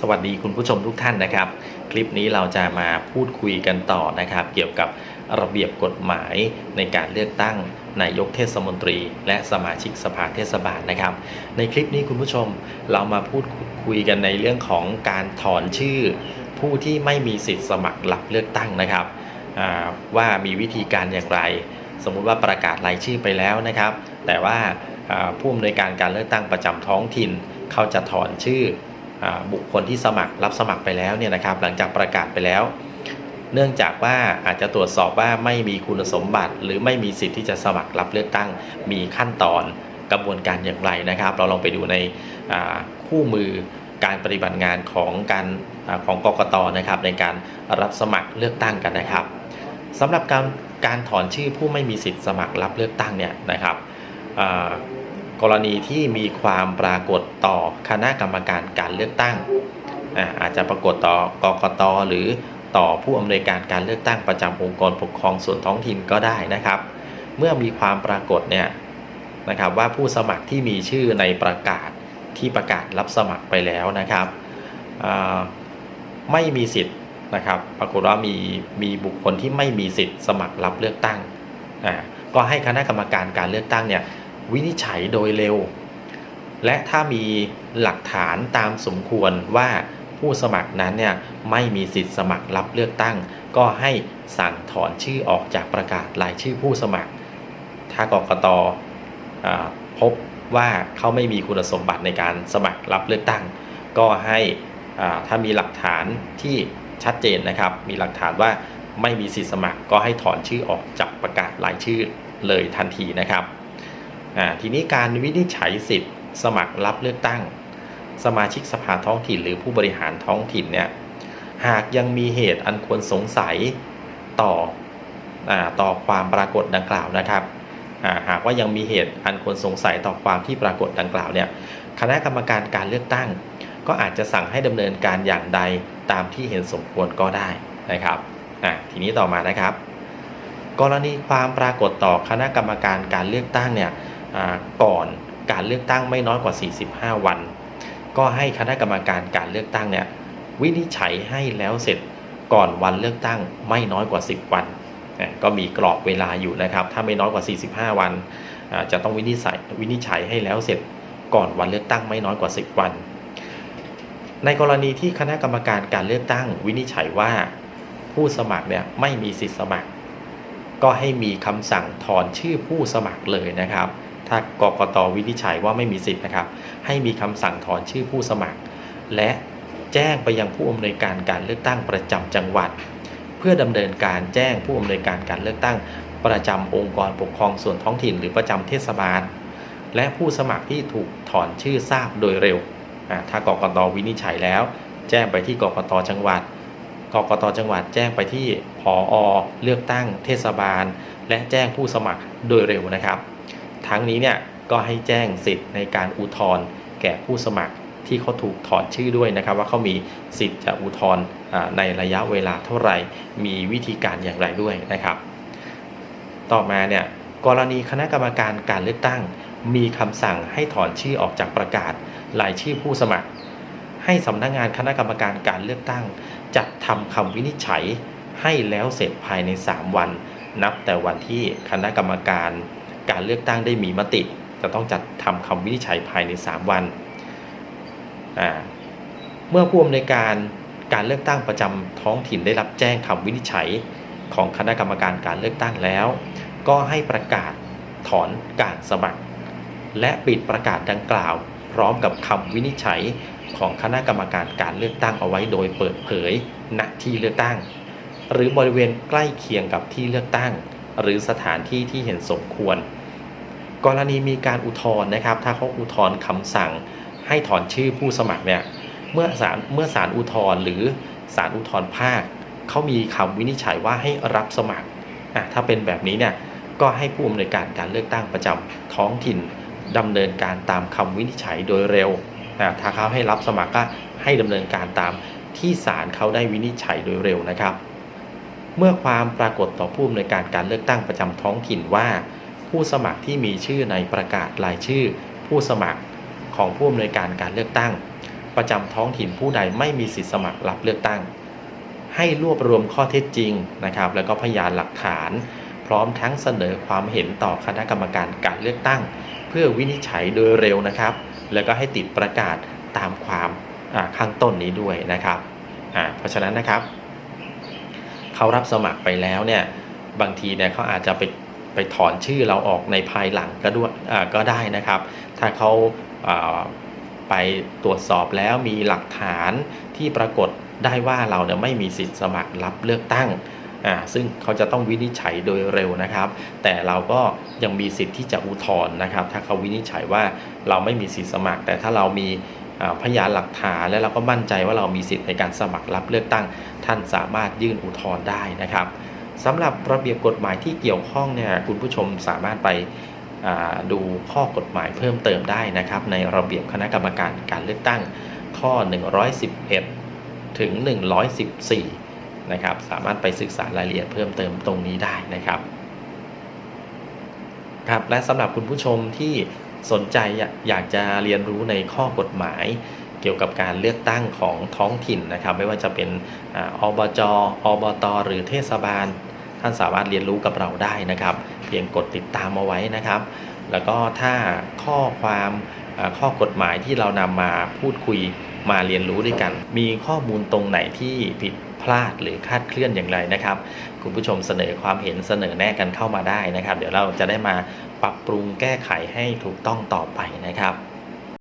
สวัสดีคุณผู้ชมทุกท่านนะครับ คลิปนี้เราจะมาพูดคุยกันต่อนะครับ เกี่ยวกับระเบียบกฎหมายในการเลือกตั้งนายกเทศมนตรี และสมาชิกสภาเทศบาลนะครับ ในคลิปนี้คุณผู้ชมเรามาพูดคุยกันในเรื่องของการถอนชื่อ ผู้ที่ไม่มีสิทธิ์สมัครรับเลือกตั้งนะครับว่ามีวิธีการอย่างไร สมมุติว่าประกาศรายชื่อไปแล้วนะครับ แต่ว่าผู้อำนวยการการเลือกตั้งประจำท้องถิ่น เขาจะถอนชื่อ บุคคลที่สมัครรับสมัครไปแล้วเนี่ยนะครับ หลังจากประกาศไปแล้ว เนื่องจากว่าอาจจะตรวจสอบว่าไม่มีคุณสมบัติ หรือไม่มีสิทธิ์ที่จะสมัครรับเลือกตั้งมีขั้นตอนกระบวนการอย่างไรนะครับ เราลองไปดูในคู่มือการปฏิบัติงานของการอของกกตนะครับ ในการรับสมัครเลือกตั้งกันนะครับสำหรับการการถอนชื่อผู้ไม่มีสิทธิ์สมัครรับเลือกตั้งเนี่ยนะครับ กรณีที่มีความปรากฏต่อคณะกรรมการการเลือกตั้ง อาจจะปรากฏต่อกกตหรือต่อผู้อำนวยการการเลือกตั้งประจำองค์กรปกครองส่วนท้องถิ่นก็ได้นะครับ เมื่อมีความปรากฏเนี่ยนะครับว่าผู้สมัครที่มีชื่อในประกาศที่ประกาศรับสมัครไปแล้วนะครับไม่มีสิทธิ์นะครับ ปรากฏว่ามีมีบุคคลที่ไม่มีสิทธิ์สมัครรับเลือกตั้งก็ให้คณะกรรมการการเลือกตั้งเนี่ย วินิจฉัยโดยเร็ว และถ้ามีหลักฐานตามสมควรว่าผู้สมัครนั้นเนี่ยไม่มีสิทธิ์สมัครรับเลือกตั้ง ก็ให้สั่งถอนชื่อออกจากประกาศรายชื่อผู้สมัคร ถ้ากกตพบว่าเขาไม่มีคุณสมบัติในการสมัครรับเลือกตั้ง ก็ให้ถ้ามีหลักฐานที่ชัดเจนนะครับ มีหลักฐานว่าไม่มีสิทธิสมัครก็ให้ถอนชื่อออกจากประกาศรายชื่อเลยทันทีนะครับ อ่าทีนี้การวินิจฉัยสิทธิ์สมัครรับเลือกตั้ง สมาชิกสภาท้องถิ่นหรือผู้บริหารท้องถิ่นเนี่ยหากยังมีเหตุอันควรสงสัยต่ออต่อความปรากฏดังกล่าวนะครับาหากว่ายังมีเหตุอันควรสงสัยต่อความที่ปรากฏดังกล่าวเนี่ยคณะกรรมการการเลือกตั้ง ก็อาจจะสั่งให้ดำเนินการอย่างใดตามที่เห็นสมควรก็ได้นะครับทีนี้ต่อมานะครับ กรณีความปรากฏต่อคณะกรรมการการเลือกตั้งเนี่ย ก่อนการเลือกตั้งไม่น้อยกว่า 45 วัน ก็ให้คณะกรรมการการเลือกตั้งเนี่ยวินิจฉัยให้แล้วเสร็จก่อนวันเลือกตั้งไม่น้อยกว่า 10 วัน ก็มีกรอบเวลาอยู่นะครับ ถ้าไม่น้อยกว่า 45 วันอ่าจะต้องวินิจฉัยวินิจฉัยให้แล้วเสร็จก่อนวันเลือกตั้งไม่น้อยกว่า 10 วัน ในกรณีที่คณะกรรมการการเลือกตั้ง วินิจฉัยว่าผู้สมัครเนี่ยไม่มีสิทธิสมัคร ก็ให้มีคำสั่งถอนชื่อผู้สมัครเลยนะครับ ถ้ากกตวินิจฉัยว่าไม่มีสิทธิ์นะครับ ให้มีคำสั่งถอนชื่อผู้สมัคร และแจ้งไปยังผู้อำนวยการการเลือกตั้งประจำจังหวัด เพื่อดำเนินการแจ้งผู้อำนวยการการเลือกตั้ง ประจำองค์กรปกครองส่วนท้องถิ่น หรือประจำเทศบาล และผู้สมัครที่ถูกถอนชื่อทราบโดยเร็วถ้ากกตวินิจฉัยแล้ว แจ้งไปที่กกตจังหวัดกกตจังหวัดแจ้งไปที่ผอเลือกตั้งเทศบาล และแจ้งผู้สมัครโดยเร็วนะครับ ทั้งนี้เนี่ยก็ให้แจ้งสิทธิ์ในการอุทธรณ์แก่ผู้สมัครที่เขาถูกถอนชื่อด้วยนะครับ ว่าเขามีสิทธิ์จะอุทธรณ์ในระยะเวลาเท่าไหร่ มีวิธีการอย่างไรด้วยนะครับ ต่อมาเนี่ยกรณีคณะกรรมการการเลือกตั้ง มีคำสั่งให้ถอนชื่อออกจากประกาศรายชื่อผู้สมัคร ให้สำนักงานคณะกรรมการการเลือกตั้ง จัดทำคำวินิจฉัยให้แล้วเสร็จภายใน 3 วัน นับแต่วันที่คณะกรรมการ การเลือกตั้งได้มีมติ จะต้องจัดทำคำวินิจฉัยภายใน 3 วัน เมื่อผู้อำนวยการการเลือกตั้งประจำท้องถิ่นได้รับแจ้งคำวินิจฉัยของคณะกรรมการการเลือกตั้งแล้ว ก็ให้ประกาศถอนการสมัคร และปิดประกาศดังกล่าว พร้อมกับคำวินิจฉัยของคณะกรรมการการเลือกตั้งเอาไว้โดยเปิดเผยณที่เลือกตั้ง หรือบริเวณใกล้เคียงกับที่เลือกตั้ง หรือสถานที่ที่เห็นสมควร กรณีมีการอุทธรณ์นะครับ ถ้าเขาอุทธรณ์คำสั่งให้ถอนชื่อผู้สมัครเนี่ยเมื่อศาลเมื่อศาลอุทธรณ์หรือศาลอุทธรณ์ภาคเขามีคำวินิจฉัยว่าให้รับสมัครอะถ้าเป็นแบบนี้เนี่ยก็ให้ผู้อำนวยการการเลือกตั้งประจำท้องถิ่นดำเนินการตามคำวินิจฉัยโดยเร็วอะถ้าเขาให้รับสมัครก็ให้ดำเนินการตามที่ศาลเขาได้วินิจฉัยโดยเร็วนะครับ เมื่อความปรากฏต่อผู้อำนวยการการเลือกตั้งประจำท้องถิ่นว่า ผู้สมัครที่มีชื่อในประกาศรายชื่อ ผู้สมัครของผู้อำนวยการการเลือกตั้ง ประจำท้องถิ่นผู้ใดไม่มีสิทธิสมัครรับเลือกตั้ง ให้รวบรวมข้อเท็จจริงนะครับ แล้วก็พยานหลักฐาน พร้อมทั้งเสนอความเห็นต่อคณะกรรมการการเลือกตั้ง เพื่อวินิจฉัยโดยเร็วนะครับ แล้วก็ให้ติดประกาศตามความข้างต้นนี้ด้วยนะครับเพราะฉะนั้นนะครับ เขารับสมัครไปแล้วเนี่ยบางทีเนี่ยเขาอาจจะไปไปถอนชื่อเราออกในภายหลังก็ด้วยก็ได้นะครับ ถ้าเขาอ่าไปตรวจสอบแล้วมีหลักฐานที่ปรากฏได้ว่าเราเนี่ยไม่มีสิทธิ์สมัครรับเลือกตั้งอ่าซึ่งเขาจะต้องวินิจฉัยโดยเร็วนะครับ แต่เราก็ยังมีสิทธิ์ที่จะอุทธรณ์นะครับ ถ้าเขาวินิจฉัยว่าเราไม่มีสิทธิ์สมัคร แต่ถ้าเรามี พยานหลักฐานและเราก็มั่นใจว่าเรามีสิทธิ์ในการสมัครรับเลือกตั้ง ท่านสามารถยื่นอุทธรณ์ได้นะครับสำหรับระเบียบกฎหมายที่เกี่ยวข้องเนี่ยคุณผู้ชมสามารถไปดูข้อกฎหมายเพิ่มเติมได้นะครับ ในระเบียบคณะกรรมการการเลือกตั้งข้อ 111 ถึง 114 นะครับ สามารถไปศึกษารายละเอียดเพิ่มเติมตรงนี้ได้นะครับครับและสำหรับคุณผู้ชมที่ สนใจอยากจะเรียนรู้ในข้อกฎหมาย เกี่ยวกับการเลือกตั้งของท้องถิ่นนะครับ ไม่ว่าจะเป็นอบจอบต หรือเทศบาล ท่านสามารถเรียนรู้กับเราได้นะครับ เพียงกดติดตามเอาไว้นะครับ แล้วก็ถ้าข้อความข้อกฎหมายที่เรานำมาพูดคุยมาเรียนรู้ด้วยกัน มีข้อมูลตรงไหนที่ผิดพลาดหรือคาดเคลื่อนอย่างไรนะครับ คุณผู้ชมเสนอความเห็นเสนอแนะกันเข้ามาได้นะครับ เดี๋ยวเราจะได้มา ปรับปรุงแก้ไขให้ถูกต้องต่อไปนะครับ